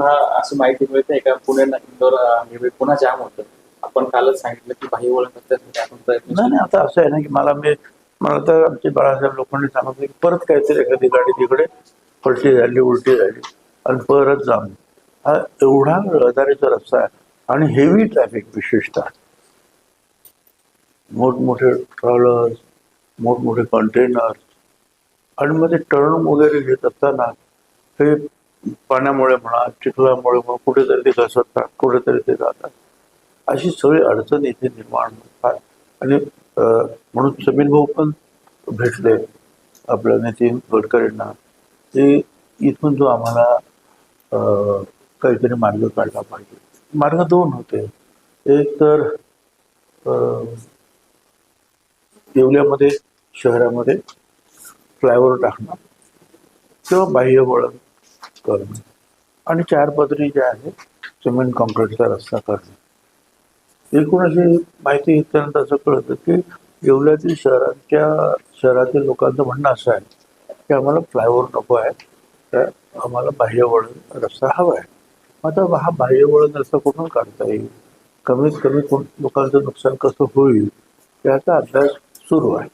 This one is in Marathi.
पुन्हा अशी माहिती मिळते का? पुणे इंदोर अं, पुन्हा जाम होतं. आपण कालच सांगितलं की भाई नाही नाही आता असं आहे ना की मला मी मला तर आमचे बाळासाहेब लोकांनी सांगितलं की परत काहीतरी एखादी गाडी तिकडे पलटी झाली उलटी झाली आणि परत जाम हा एवढा रहदारीचा रस्ता आहे. आणि हेवी ट्रॅफिक विशेषतः. मोठमोठे ट्रॅव्हलर्स मोठमोठे कंटेनर्स आणि मग ते टर्न वगैरे घेत असताना हे पाण्यामुळे म्हणा चिखलामुळे म्हणा कुठेतरी ते घसरतात कुठेतरी ते जातात. अशी सगळी अडचण इथे निर्माण होतात. आणि म्हणून समीर भाऊ पण भेटले आपल्या नितीन गडकरींना. ते इथून जो आम्हाला अं, काहीतरी मार्ग काढला पाहिजे. मार्ग दोन होते. एक तर अं, येवल्यामध्ये शहरामध्ये फ्लायओव्हर टाकणं किंवा बाह्य वळण. करणं. आणि चार पदरी जे आहे सिमेंट कॉन्क्रीटचा रस्ता करणे. एकूण अशी माहिती घेतल्यानंतर असं कळतं की येवल्यातील शहरांच्या शहरातील लोकांचं म्हणणं असं आहे की आम्हाला फ्लायओव्हर नको आहे तर आम्हाला बाह्यवळण रस्ता हवा आहे. आता हा बाह्यवळण रस्ता कुठून काढता येईल? कमीत कमी कोण लोकांचं नुकसान कसं होईल? याचा अभ्यास सुरू आहे.